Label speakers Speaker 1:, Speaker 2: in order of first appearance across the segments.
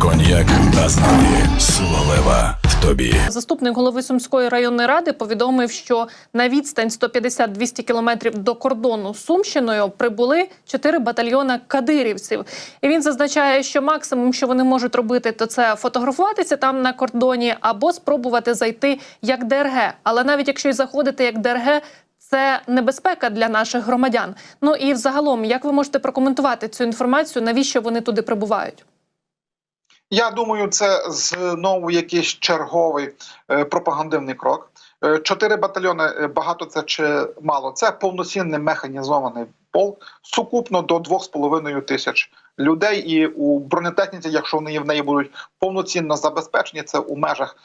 Speaker 1: Коньяк Азнаві. Сила лева в тобі.
Speaker 2: Заступник голови Сумської районної ради повідомив, що на відстань 150-200 кілометрів до кордону з Сумщиною прибули чотири батальйони кадирівців. І він зазначає, що максимум, що вони можуть робити, то це фотографуватися там на кордоні або спробувати зайти як ДРГ. Але навіть якщо й заходити як ДРГ, це небезпека для наших громадян. Ну і взагалом, як ви можете прокоментувати цю інформацію? Навіщо вони туди прибувають?
Speaker 3: Я думаю, це знову якийсь черговий е, пропагандивний крок. Е, Чотири батальйони е, багато це чи мало. Це повноцінний механізований полк, сукупно до 2,5 тисяч людей. І у бронетехніці, якщо вони в неї будуть повноцінно забезпечені, це у межах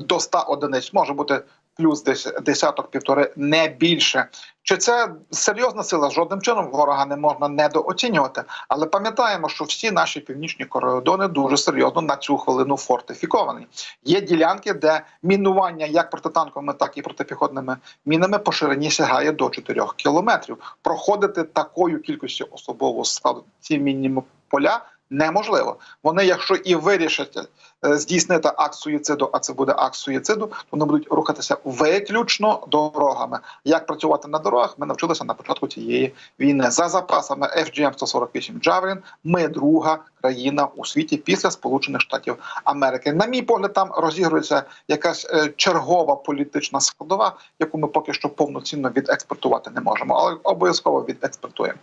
Speaker 3: до 100 одиниць може бути. Плюс десь десяток півтори не більше. Чи це серйозна сила? Жодним чином ворога не можна недооцінювати. Але пам'ятаємо, що всі наші північні кордони дуже серйозно на цю хвилину фортифіковані. Є ділянки, де мінування як протитанковими, так і протипіхотними мінами по ширині сягає до 4 кілометрів. Проходити такою кількістю особового складу ці мінні поля. Неможливо. Вони, якщо і вирішать е, здійснити акт суїциду, а це буде акт суїциду, то вони будуть рухатися виключно дорогами. Як працювати на дорогах? Ми навчилися на початку цієї війни. За запасами FGM 148 Javelin Ми друга країна у світі після Сполучених Штатів Америки. На мій погляд, там розігрується якась е, чергова політична складова, яку ми поки що повноцінно відекспортувати не можемо, але обов'язково відекспортуємо.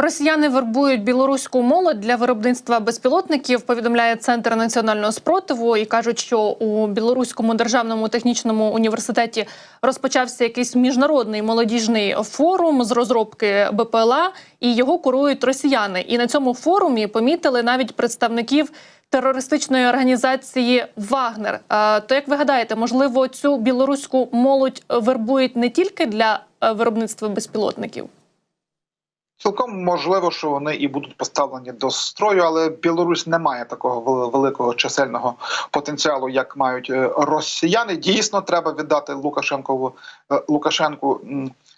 Speaker 2: Росіяни вербують білоруську молодь для виробництва безпілотників. Повідомляє центр національного спротиву і кажуть, що у білоруському державному технічному університеті розпочався якийсь міжнародний молодіжний форум з розробки БПЛА, і його курують росіяни. І на цьому форумі помітили навіть представників терористичної організації Вагнер. То як ви гадаєте, можливо, цю білоруську молодь вербують не тільки для е, виробництва безпілотників?
Speaker 3: Цілком можливо, що вони і будуть поставлені до строю, але Білорусь не має такого великого чисельного потенціалу, як мають е, росіяни. Дійсно, треба віддати Лукашенкову е, Лукашенку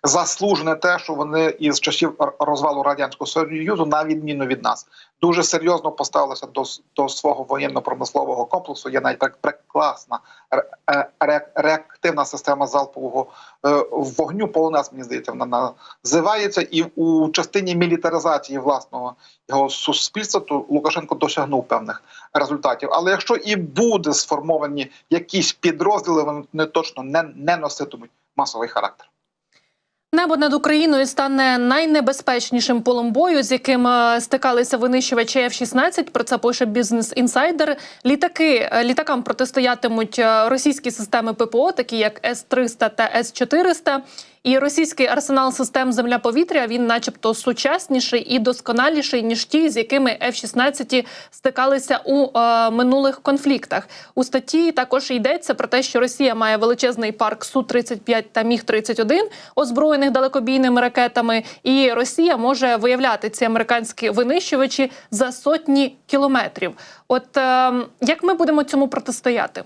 Speaker 3: заслужене те, що вони із часів розвалу радянського союзу, на відміну від нас, дуже серйозно поставилися до, до свого воєнно-промислового комплексу. Є навіть пре- прекрасна ре- е, ре- реактивна система залпового е, вогню. Полонез, мені здається, вона називається, і у частині мілітаризації власного його суспільства, то Лукашенко досягнув певних результатів. Але якщо і буде сформовані якісь підрозділи, вони точно не, не носитимуть масовий характер.
Speaker 2: Небо над Україною стане найнебезпечнішим полем бою, з яким е, стикалися винищувачі F-16. Про це пише бізнес інсайдер. Літаки е, літакам протистоятимуть е, російські системи ППО, такі як С-300 та С-400. І російський арсенал систем земля-повітря він, начебто, сучасніший і досконаліший ніж ті, з якими F-16 стикалися у е, минулих конфліктах. У статті також йдеться про те, що Росія має величезний парк су 35 та міг 31 озброєних далекобійними ракетами, і Росія може виявляти ці американські винищувачі за сотні кілометрів. От е, як ми будемо цьому протистояти?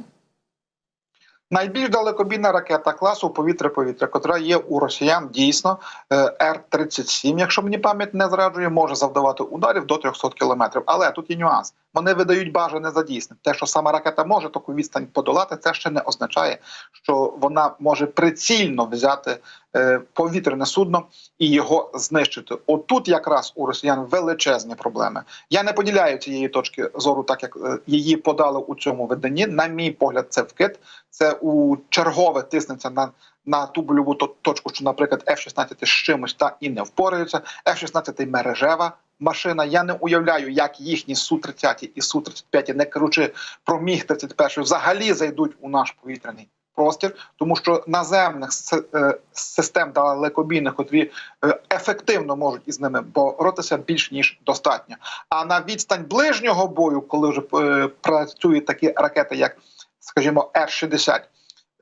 Speaker 3: Найбільш далекобійна ракета класу повітря-повітря, котра є у росіян дійсно е, Р-37, якщо мені пам'ять не зраджує, може завдавати ударів до 300 кілометрів. Але тут є нюанс. Вони видають бажане за дійсне. Те, що сама ракета може таку відстань подолати, це ще не означає, що вона може прицільно взяти е, повітряне судно і його знищити. Отут якраз у росіян величезні проблеми. Я не поділяю цієї точки зору, так як е, її подали у цьому виданні. На мій погляд, це вкид. Це у чергове тиснеться на. На ту больову точку, що, наприклад, F-16 з чимось та і не впораються. F-16 мережева машина. Я не уявляю, як їхні Су-30 і Су-35, не кажучи про міг 31 взагалі зайдуть у наш повітряний простір, тому що наземних е, систем далекобійних, котрі е, ефективно можуть із ними боротися, більш ніж достатньо. А на відстань ближнього бою, коли вже е, працюють такі ракети, як, скажімо, Р-60,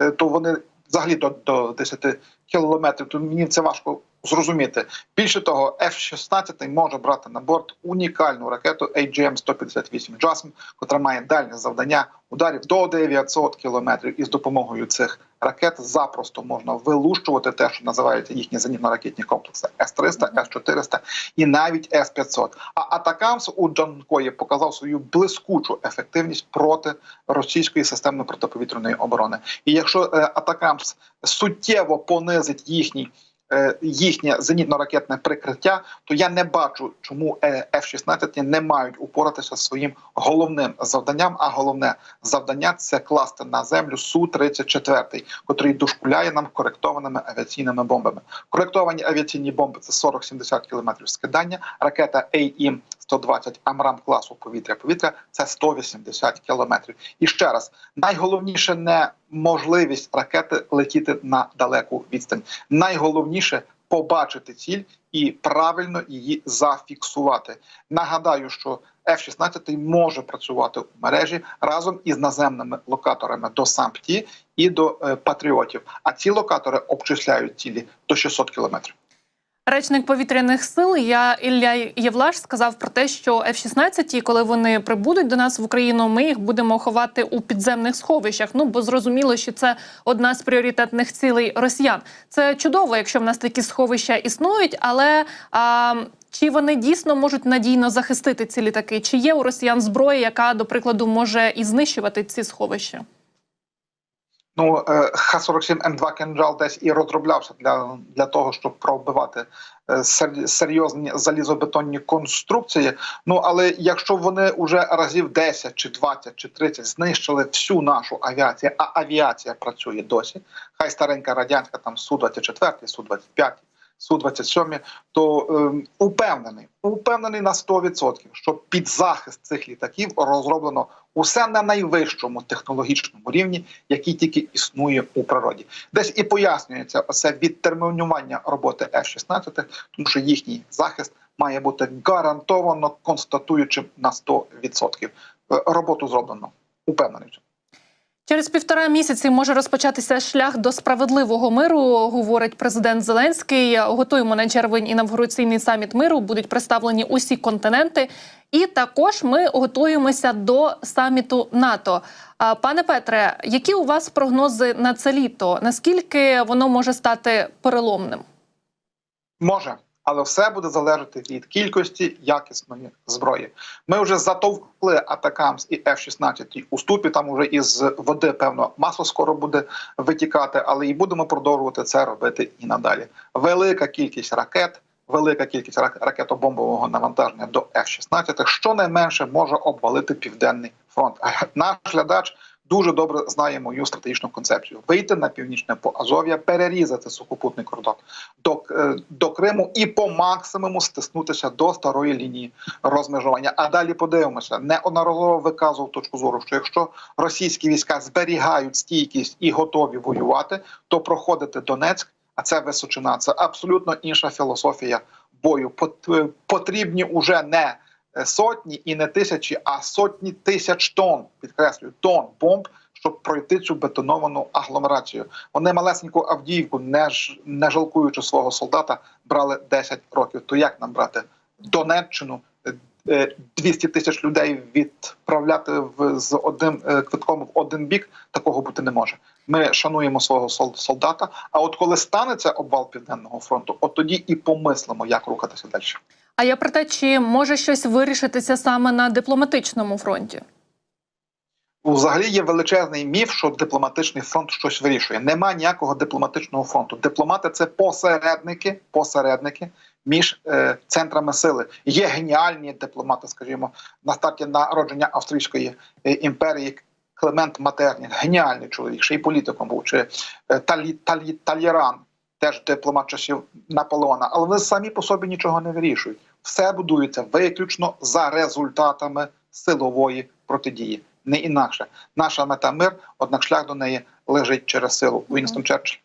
Speaker 3: е, то вони взагалі до, до 10 кілометрів, то мені це важко зрозуміти. Більше того, F-16 може брати на борт унікальну ракету AGM-158 JASM, котра має дальнє завдання ударів до 900 кілометрів. І з допомогою цих ракет запросто можна вилущувати те, що називаються їхні зенітно-ракетні комплекси С-300, С-400 і навіть С-500. А Атакамс у Джанкої показав свою блискучу ефективність проти російської системи протиповітряної оборони. І якщо е, Атакамс суттєво понизить їхній їхнє зенітно-ракетне прикриття, то я не бачу, чому е, F-16 не мають упоратися зі своїм головним завданням. А головне завдання це класти на землю су 34 котрий дошкуляє нам коректованими авіаційними бомбами. Коректовані авіаційні бомби це 40-70 кілометрів скидання. Ракета AIM 120 Амрам класу повітря-повітря це 180 кілометрів. І ще раз, найголовніше не можливість ракети летіти на далеку відстань. Найголовніше побачити ціль і правильно її зафіксувати. Нагадаю, що F-16 може працювати у мережі разом із наземними локаторами до САМПТІ і до е, патріотів. А ці локатори обчисляють цілі до 600 кілометрів.
Speaker 2: Речник повітряних сил я Ілля Євлаш сказав про те, що F-16, коли вони прибудуть до нас в Україну, ми їх будемо ховати у підземних сховищах. Ну бо зрозуміло, що це одна з пріоритетних цілей росіян. Це чудово, якщо в нас такі сховища існують, але а, чи вони дійсно можуть надійно захистити ці літаки? Чи є у росіян зброя, яка, до прикладу, може і знищувати ці сховища?
Speaker 3: Ну, е, Х-47М2 «Кинжал» десь і розроблявся для, для того, щоб пробивати е, серйозні залізобетонні конструкції. Ну, але якщо вони вже разів 10 чи 20 чи 30 знищили всю нашу авіацію, а авіація працює досі, хай старенька радянська, там Су-24, Су-25, Су-27, то ем, упевнений, упевнений на 100%, що під захист цих літаків розроблено усе на найвищому технологічному рівні, який тільки існує у природі. Десь і пояснюється оце відтермінування роботи F-16, тому що їхній захист має бути гарантовано констатуючим на 100%. Е, Роботу зроблено. Упевнений.
Speaker 2: Через півтора місяці може розпочатися шлях до справедливого миру, говорить президент Зеленський. Готуємо на червень інавгураційний саміт миру. Будуть представлені усі континенти. І також ми готуємося до саміту НАТО. Пане Петре, які у вас прогнози на це літо? Наскільки воно може стати переломним?
Speaker 3: Може, але все буде залежати від кількості якісної зброї. Ми вже затовкли Атакамс і F-16 у ступі. Там уже із води певно масло скоро буде витікати, але і будемо продовжувати це робити і надалі. Велика кількість ракет. Велика кількість рак- ракетобомбового навантаження до F-16 щонайменше може обвалити південний фронт. Наш глядач дуже добре знає мою стратегічну концепцію: вийти на північне Азов'я, перерізати сухопутний кордон до, е, до Криму і по максимуму стиснутися до старої лінії розмежування. А далі подивимося, неодноразово виказував точку зору, що якщо російські війська зберігають стійкість і готові воювати, то проходити Донецьк, а це Височина, це абсолютно інша філософія бою. Е, Потрібні уже не сотні і не тисячі, а сотні тисяч тонн, підкреслюю, тонн бомб, щоб пройти цю бетоновану агломерацію. Вони малесеньку Авдіївку, не, ж, не жалкуючи свого солдата, брали 10 років. То як нам брати Донеччину? е, е, 200 тисяч людей відправляти в з одним е, квитком в один бік такого бути не може. Ми шануємо свого сол- солдата. А от коли станеться обвал південного фронту, от тоді і помислимо, як рухатися далі.
Speaker 2: А я про те, чи може щось вирішитися саме на дипломатичному фронті?
Speaker 3: Взагалі є величезний міф, що дипломатичний фронт щось вирішує. Нема ніякого дипломатичного фронту. Дипломати це посередники, посередники між е, центрами сили. Є геніальні дипломати, скажімо, на старті народження Австрійської е, імперії. Клемент Матернін, геніальний чоловік, ще й політиком був, чи е, Талі, Талі, Таліран, теж дипломат часів Наполеона. Але вони самі по собі нічого не вирішують. Все будується виключно за результатами силової протидії не інакше. Наша мета мир, однак шлях до неї лежить через силу. Уінстон Черчилль.